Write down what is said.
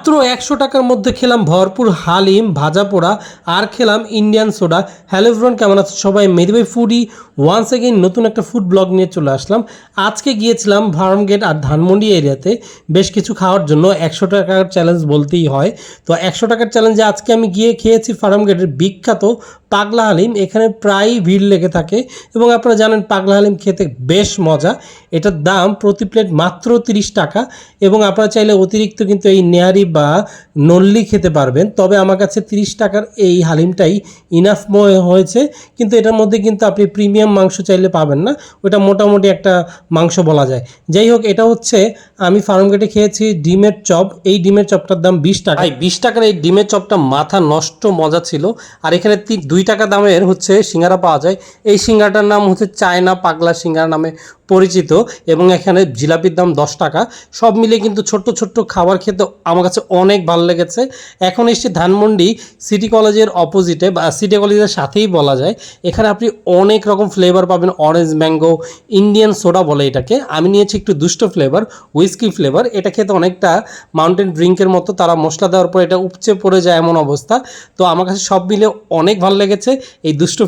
মাত্র একশো টাকার মধ্যে খেলাম ভরপুর হালিম, ভাজা পোড়া, আর খেলাম ইন্ডিয়ান সোডা হ্যালো ফ্রেন্ড কেমন আছে সবাই? মেদিবাই ফুডি ওয়ান্স এগেইন নতুন একটা ফুড ব্লগ নিয়ে চলে আসলাম। আজকে গিয়েছিলাম ফার্মগেট আর ধানমন্ডি এরিয়াতে। বেশ কিছু খাওয়ার জন্য একশো টাকার চ্যালেঞ্জ বলতেই হয়। তো একশো টাকার চ্যালেঞ্জে আজকে আমি গিয়ে খেয়েছি ফার্মগেটের বিখ্যাত পাগলা হালিম, এখানে প্রায়ই ভিড় লেগে থাকে এবং আপনারা জানেন পাগলা হালিম খেতে বেশ মজা। এটার দাম প্রতি প্লেট মাত্র তিরিশ টাকা এবং আপনারা চাইলে অতিরিক্ত কিন্তু এই নেহারি বা নল্লি খেতে পারবেন। তবে আমার কাছে তিরিশ টাকার এই হালিমটাই ইনাফ ময় হয়েছে। কিন্তু এটার মধ্যে কিন্তু আপনি প্রিমিয়াম মাংস চাইলে পাবেন না। ওটা মোটামুটি একটা মাংস বলা যায়। যাই হোক, এটা হচ্ছে আমি ফার্মগেটে খেয়েছি ডিমের চপ। এই ডিমের চপটার দাম বিশ টাকা। বিশ টাকার এই ডিমের চপটা মাথা নষ্ট মজা ছিল। আর এখানে তি- দুই টাকা দামের হচ্ছে সিঙ্গারা পাওয়া যায়। এই সিঙ্গারাটার নাম হচ্ছে চায়না পাগলা সিঙ্গারা নামে পরিচিত এবং এখানে জিলাপির দাম দশ টাকা। সব মিলে কিন্তু ছোট্ট ছোট্ট খাবার খেতে আমার কাছে অনেক ভালো লেগেছে। এখন এসছি ধানমন্ডি সিটি কলেজের অপোজিটে বা সিটি কলেজের সাথেই বলা যায়। এখানে আপনি অনেক রকম ফ্লেভার পাবেন অরেঞ্জ ম্যাঙ্গো ইন্ডিয়ান সোডা বলে এটাকে। আমি নিয়েছি একটু দুষ্ট ফ্লেভার হুইস্কি ফ্লেভার এটা খেতে অনেকটা মাউন্টেন ড্রিঙ্কের মতো। তারা মশলা দেওয়ার পর এটা উপচে পড়ে যায় এমন অবস্থা। তো আমার কাছে সব মিলে অনেক ভালো লেগেছে। এই দুষ্ট